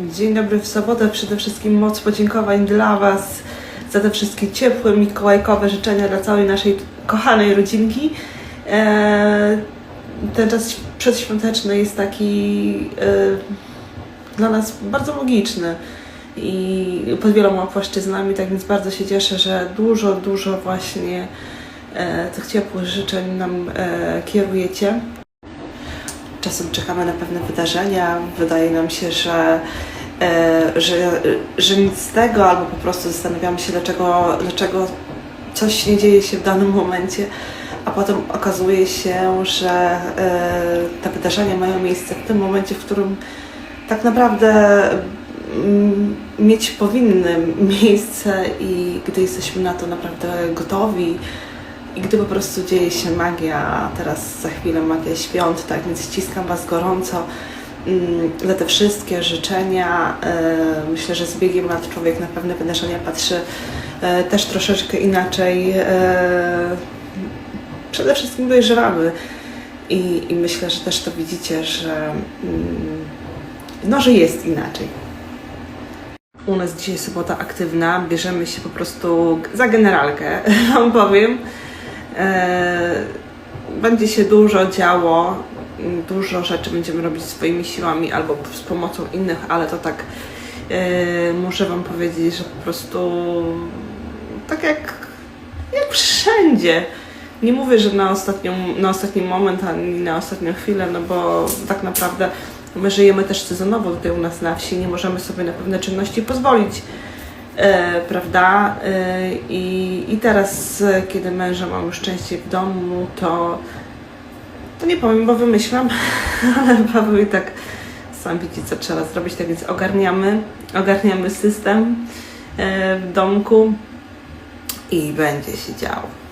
Dzień dobry w sobotę. Przede wszystkim moc podziękowań dla Was za te wszystkie ciepłe, mikołajkowe życzenia dla całej naszej kochanej rodzinki. E, Ten czas przedświąteczny jest taki e, dla nas bardzo logiczny i pod wieloma płaszczyznami, tak więc bardzo się cieszę, że dużo, dużo właśnie e, tych ciepłych życzeń nam kierujecie. Czasem czekamy na pewne wydarzenia, wydaje nam się, że, e, że, że nic z tego, albo po prostu zastanawiamy się, dlaczego, dlaczego coś nie dzieje się w danym momencie, a potem okazuje się, że e, te wydarzenia mają miejsce w tym momencie, w którym tak naprawdę mm, mieć powinny miejsce i gdy jesteśmy na to naprawdę gotowi i gdy po prostu dzieje się magia, a teraz za chwilę magia świąt, tak więc ściskam Was gorąco mm, za te wszystkie życzenia. E, Myślę, że z biegiem lat człowiek na pewne wydarzenia patrzy e, też troszeczkę inaczej. E, Przede wszystkim dojrzewamy i, i myślę, że też to widzicie, że mm, no, że jest inaczej. U nas dzisiaj sobota aktywna, bierzemy się po prostu za generalkę, wam powiem. E, Będzie się dużo działo, dużo rzeczy będziemy robić swoimi siłami albo z pomocą innych, ale to tak e, muszę wam powiedzieć, że po prostu tak jak, jak wszędzie. Nie mówię, że na, ostatnią, na ostatni moment ani na ostatnią chwilę, no bo tak naprawdę my żyjemy też sezonowo tutaj u nas na wsi, nie możemy sobie na pewne czynności pozwolić, prawda? E, i, I teraz, e, kiedy męża mam już częściej w domu, to, to nie powiem, bo wymyślam, ale Paweł i tak sam widzi, co trzeba zrobić, tak więc ogarniamy, ogarniamy system e, w domku i będzie się działo.